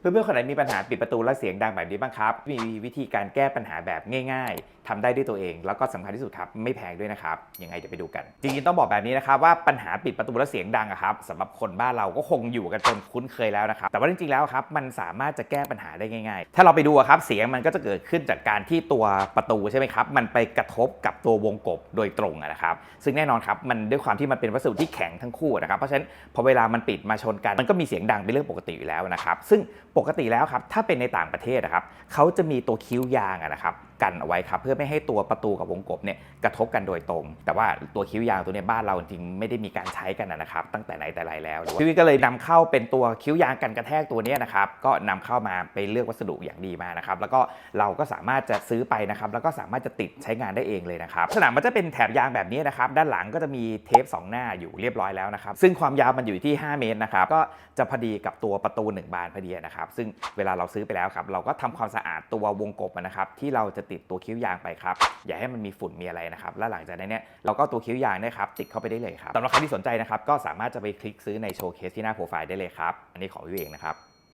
เพื่อนๆคนไหนมีปัญหาปิดประตูและเสียงดังแบบนี้บ้างครับ มีวิธีการแก้ปัญหาแบบง่ายๆทำได้ด้วยตัวเอง แล้วก็สำคัญที่สุดครับ ไม่แพงด้วยนะครับ ยังไงเดี๋ยวไปดูกัน จริงๆต้องบอกแบบนี้นะครับว่าปัญหาปิดประตูและเสียงดังครับสำหรับคนบ้านเราก็คงอยู่กันจนคุ้นเคยแล้วนะครับ แต่ว่าจริงๆแล้วครับมันสามารถจะแก้ปัญหาได้ง่ายๆ ถ้าเราไปดูครับเสียงมันก็จะเกิดขึ้นจากการที่ตัวประตูใช่ไหมครับ มันไปกระทบกับตัววงกบโดยตรงนะครับ ซึ่งแน่นอนครับมันด้วยความที่มันเป็นวัสดุที่แข็งทั้งคู่นะครับ เพราะฉะนั้นพอเวลามันปิดมาชนกันมันก็มีเสียงดังเป็นเรื่องปกติอยู่แล้วนะครับซึ่งปกติแล้วครับถ้าเป็นในต่างประเทศนะครับเขาจะมีตัวคิ้วยางนะครับ กันเอาไว้ครับเพื่อไม่ให้ตัวประตูกับวงกบเนี่ยกระทบกันโดยตรง แต่ว่าตัวคิ้วยางตัวเนี้บ้านเราจริงๆไม่ได้มีการใช้กันนะครับ ตั้งแต่ไหนแต่ไรแล้วพี่วิก็เลยนำเข้าเป็นตัวคิ้วยางกันกระแทกตัวเนี้ยนะครับก็นำเข้ามาไปเลือกวัสดุอย่างดีมานะครับแล้วก็เราก็สามารถจะซื้อไปนะครับแล้วก็สามารถจะติดใช้งานได้เองเลยนะครับลักษณะมันจะเป็นแถบยางแบบนี้นะครับด้านหลังก็จะมีเทปสองหน้าอยู่เรียบร้อยแล้วนะครับซึ่งความยาวมันอยู่ที่ 5 เมตรนะครับก็จะพอดีกับตัวประตู 1 บานพอดีนะครับซึ่งเวลาเราซื้อไปแล้วครับเราก็ทำความสะอาดตัววงกบอะนะครับที่เราจะติดตัวคิ้วยางไปครับอย่าให้มันมีฝุ่นมีอะไรนะครับแล้วหลังจากนั้นเนี่ยเราก็ตัวคิ้วยางนะครับติดเข้าไปได้เลยครับสำหรับใครที่สนใจนะครับก็สามารถจะไปคลิกซื้อในโชว์เคสที่หน้าโปรไฟล์ได้เลยครับอันนี้ของวิเองนะครับ